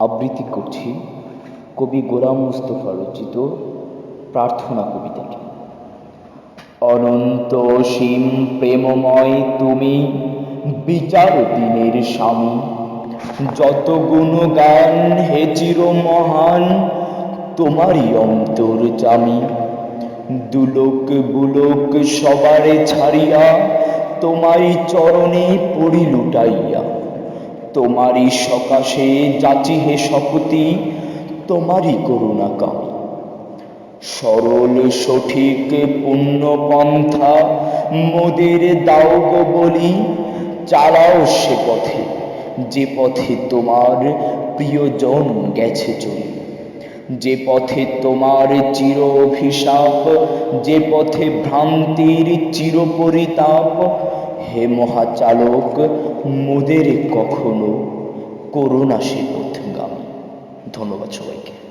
আবৃত্তি করছি। কবি গোলাম মুস্তফা রচিত প্রার্থনা কবিতাটি। অনন্ত অসীম প্রেমময় তুমি বিচার দিনের স্বামী। যত গুণ জ্ঞান হে চির মহান তোমারই অন্তর জামি। দুলোক বুলোক সবারে ছাড়িয়া, তোমারই চরণে পড়ি লুটাইয়া। তোমারই সকাশে যাচি হে শপতি তোমারই করুণা কামি। সরল সঠিক পুণ্য পন্থা মোদের দাও গো বলি, চালাও সে পথে, যে পথে তোমার প্রিয়জন গেছে চলে। যে পথে তোমার চির অভিশাপ, যে পথে ভ্রান্তির চির পরিতাপ হে মহাচালক মোদের কখনো করুণা সে পথগামী ধন্যবাদ সবাইকে।